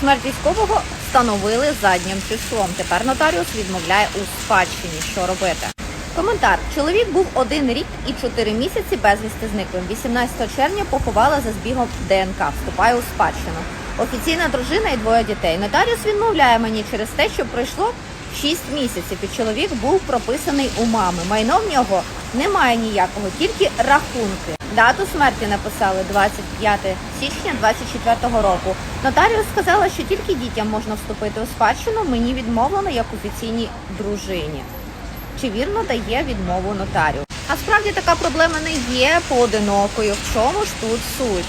Смерть військового встановили заднім числом. Тепер нотаріус відмовляє у спадщині. Що робити? Коментар: чоловік був один рік і чотири місяці безвісти зниклим. 18 червня поховала за збігом ДНК. Вступає у спадщину. Офіційна дружина і двоє дітей. Нотаріус відмовляє мені через те, що пройшло 6 місяців. І чоловік був прописаний у мами. Майно в нього немає ніякого, тільки рахунки. Дату смерті написали 25 січня 24 року. Нотаріус сказала, що тільки дітям можна вступити у спадщину. Мені відмовлено як офіційній дружині. Чи вірно дає відмову нотаріус? А справді така проблема не є поодинокою. В чому ж тут суть?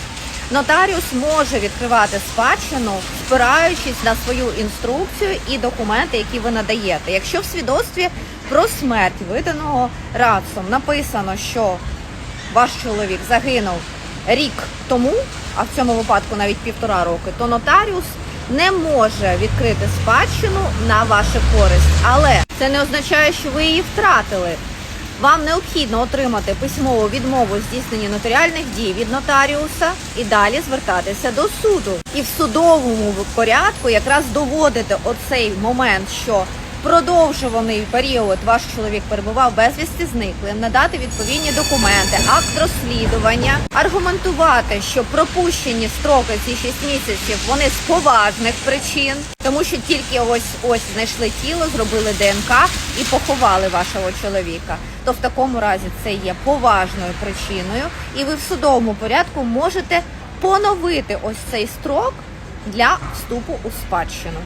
Нотаріус може відкривати спадщину, спираючись на свою інструкцію і документи, які ви надаєте. Якщо в свідоцтві про смерть виданого РАЦом написано, що ваш чоловік загинув рік тому, а в цьому випадку навіть півтора роки, то нотаріус не може відкрити спадщину на вашу користь. Але це не означає, що ви її втратили. Вам необхідно отримати письмову відмову здійснення нотаріальних дій від нотаріуса і далі звертатися до суду. І в судовому порядку якраз доводити оцей момент, що продовжуваний період ваш чоловік перебував безвісти зниклим, надати відповідні документи, акт розслідування, аргументувати, що пропущені строки ці 6 місяців вони з поважних причин, тому що тільки ось ось знайшли тіло, зробили ДНК і поховали вашого чоловіка. То в такому разі це є поважною причиною, і ви в судовому порядку можете поновити ось цей строк для вступу у спадщину.